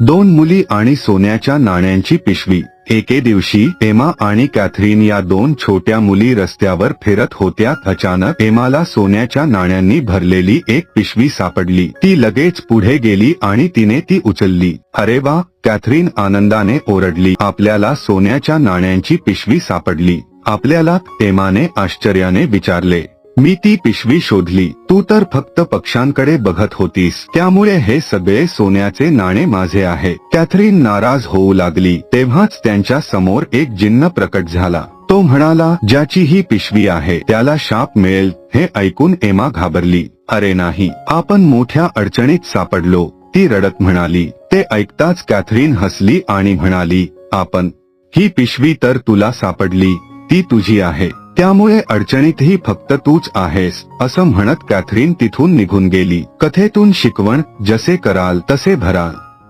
दोन मुली आणि सोन्याच्या नाण्यांची पिशवी. एके दिवशी एमा आणि कॅथरीन या दोन छोट्या मुली रस्त्यावर फिरत होत्या. अचानक एमाला सोन्याच्या नाण्यांनी भरलेली एक पिशवी सापडली. ती लगेच पुढे गेली आणि तिने ती उचलली. अरे वा! कॅथरीन आनंदाने ओरडली. आपल्याला सोन्याच्या नाण्यांची पिशवी सापडली. आपल्याला एमाने आश्चर्याने विचारले. मी ती पिशवी शोधली. तू तर फक्त पक्ष्यांकडे बघत होतीस. त्यामुळे हे सगळे सोन्याचे नाणे माझे आहे. कॅथरीन नाराज होऊ लागली. तेव्हाच त्यांच्यासमोर एक जिन्न प्रकट झाला. तो म्हणाला ज्याची ही पिशवी आहे त्याला शाप मिळेल. हे ऐकून एमा घाबरली. अरे नाही आपण मोठ्या अडचणीत सापडलो. ती रडत म्हणाली. ते ऐकताच कॅथरीन हसली आणि म्हणाली आपण ही पिशवी तर तुला सापडली. ती तुझी आहे. त्यामुळे अडचणीतही फक्त तूच आहेस असं म्हणत कॅथरीन तिथून निघून गेली. कथेतून शिकवण जसे कराल तसे भराल.